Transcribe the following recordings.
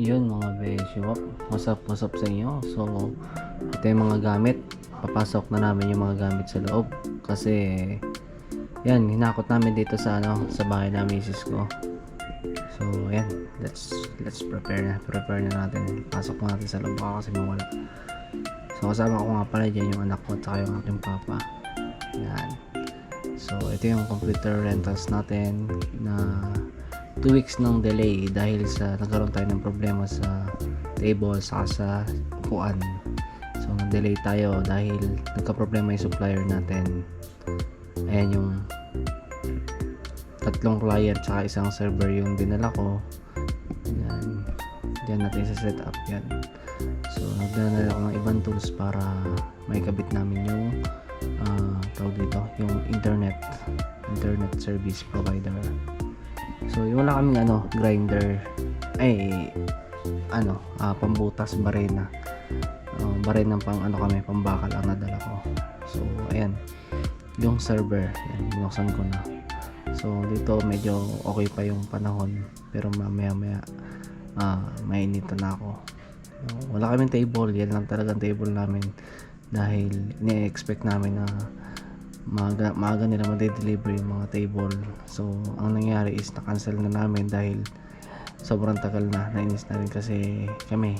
Yun mga beshi, what's up, what's up sa inyo? So, ito yung mga gamit. Papasok na namin yung mga gamit sa loob. Kasi, yan, hinakot namin dito sa ano, sa bahay na misis ko. So, yan, let's, let's prepare na, prepare na natin. Pasok na natin sa loob baka kasi mawala. So, kasama ko nga pala dyan yung anak ko at saka yung aking papa. Yan. So, ito yung computer rentals natin na 2 weeks ng delay dahil sa nagkaroon tayo ng problema sa table saka sa upuan. So, nag-delay tayo dahil nagka-problema yung supplier natin. Ayan yung tatlong client saka isang server yung dinala ko. Yan. Diyan natin sa set up yan. So, nagdala ako ng ibang tools para may kabit namin yung internet internet service provider. So, yung wala kaming ano, grinder. Ay, ano, ah, pambutas, barena. Uh, barena pang ano kami, pambakal ang nadala ko. So, ayan. Yung server, yan, binuksan ko na. So, dito medyo okay pa yung panahon. Pero mamaya maya, ah, mainita na ako. Wala kaming table, yan lang talagang table namin. Dahil, ni-expect namin na maaga, maaga nila mag-deliver yung mga table. So, ang nangyari is na-cancel na namin dahil sobrang tagal na. Nainis na rin kasi kami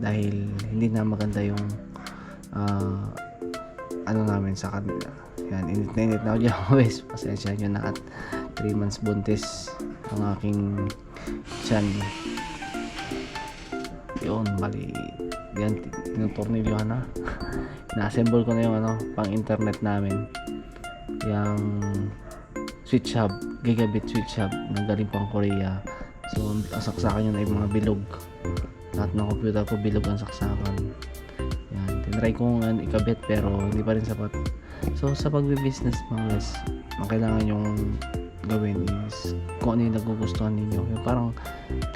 dahil hindi na maganda yung ah, ano namin sa kanila. Yan, init na init na ako dyan guys. Pasensya nyo na at 3 months buntis ang aking chan. Yun, bali. Yan, tinutornilyohan na. Na-assemble ko na yung ano, pang internet namin yung switch hub, gigabit switch hub na galing pang Korea. So, ang saksakan yun ay mga bilog. Lahat ng computer ko bilog ang saksakan. Yan. Tinry ko nga ikabit pero hindi pa rin sapat. So, sa pagbe-business mga guys, ang kailangan yung gawin is kung ano yung nagugustuhan ninyo. Yung parang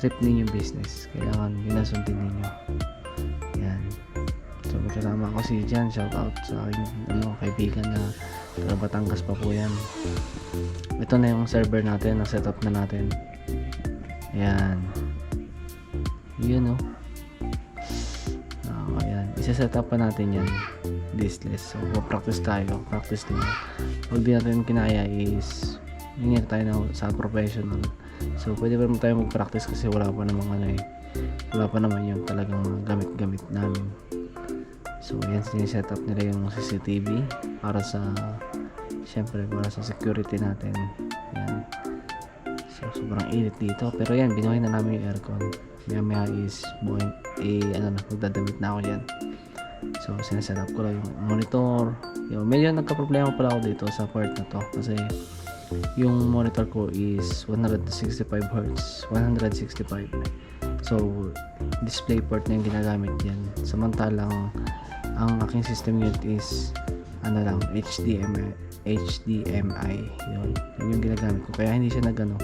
trip ninyo business. Kailangan yun ang sundin ninyo. So, may kasama ko si Jan. Shout out sa aking ano, kaibigan na taga Batangas pa po yan. Ito na yung server natin. Na-set up na natin. Ayan. Yun oh. Ah, ayan. Isa-set up pa natin yan. This list. So, practice tayo. Practice din. Pag di natin kinaya is hindi tayo na sa professional. So, pwede pa naman tayo mag-practice kasi wala pa namang ano eh. Wala pa naman yung talagang gamit-gamit namin. So, yan sineset up nila yung CCTV para sa syempre para sa security natin. Yan. So, sobrang init dito. Pero yan, binuhay na namin yung aircon. Maya maya is buhay, eh, ano na, magdadamit na ako dyan. So, sineset ko lang yung monitor. Yung, medyo nagka-problema pala ako dito sa part na to. Kasi, yung monitor ko is 165 Hz. 165. So, display port na yung ginagamit yan. Samantalang, ang aking system unit is ano lang, HDMI HDMI yun, yun yung ginagamit ko. Kaya hindi siya nag ano,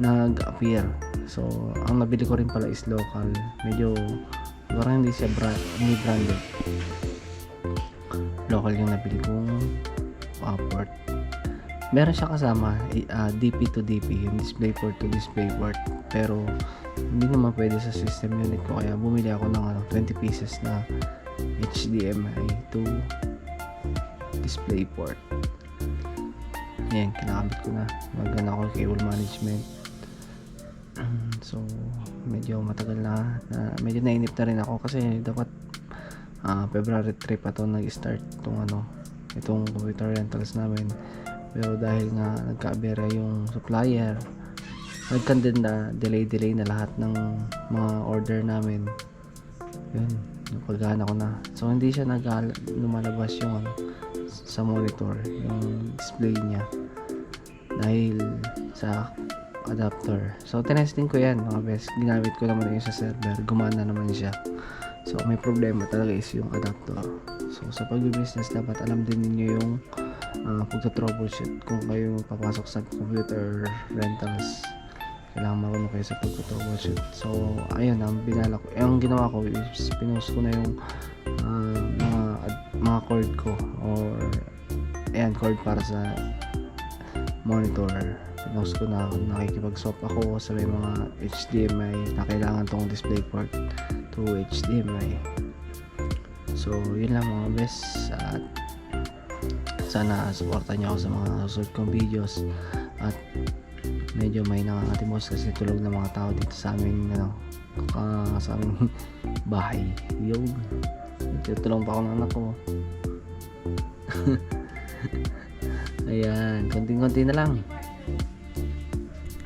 nag-appear. So ang nabili ko rin pala is local. Medyo parang hindi siya brand, hindi branded local yung nabili kong uh, port meron siya kasama uh, DP to DP yung display port to display port. Pero hindi naman pwede sa system unit ko. Kaya bumili ako ng ano, 20 pieces na HDMI to display port. Yan kinakamit ko na. Maganda ako cable management. So medyo matagal na, na medyo nainip na rin ako kasi dapat uh, February 3 pa to nag-start itong ano itong computer rentals namin. Pero dahil nga nagkaabera yung supplier nagkan din na delay delay na lahat ng mga order namin. Yun napagana ko na. So hindi siya nag lumalabas yung ano sa monitor yung display niya. Dahil sa adapter. So tinesting ko yan mga best ginamit ko naman yung sa server. Gumana naman siya. So may problema talaga is yung adapter. So sa pag-business dapat alam din ninyo yung uh, pagka-troubleshoot kung kayo papasok sa computer rentals kailangan marunong kayo sa pagka-troubleshoot so ayun ang binala ko yung ginawa ko is pinost ko na yung uh, mga mga cord ko or ayan cord para sa monitor. Pinost ko na nakikipag-swap ako sa may mga HDMI na kailangan tong DisplayPort to HDMI. So, yun lang mga best at sana supportan niyo ako sa mga susunod kong videos. At medyo may nakakatimos kasi tulog ng mga tao dito sa aming ano, ka, sa aming bahay. Yung tutulong pa ako ng anak ko. Ayan, konting-konti na lang.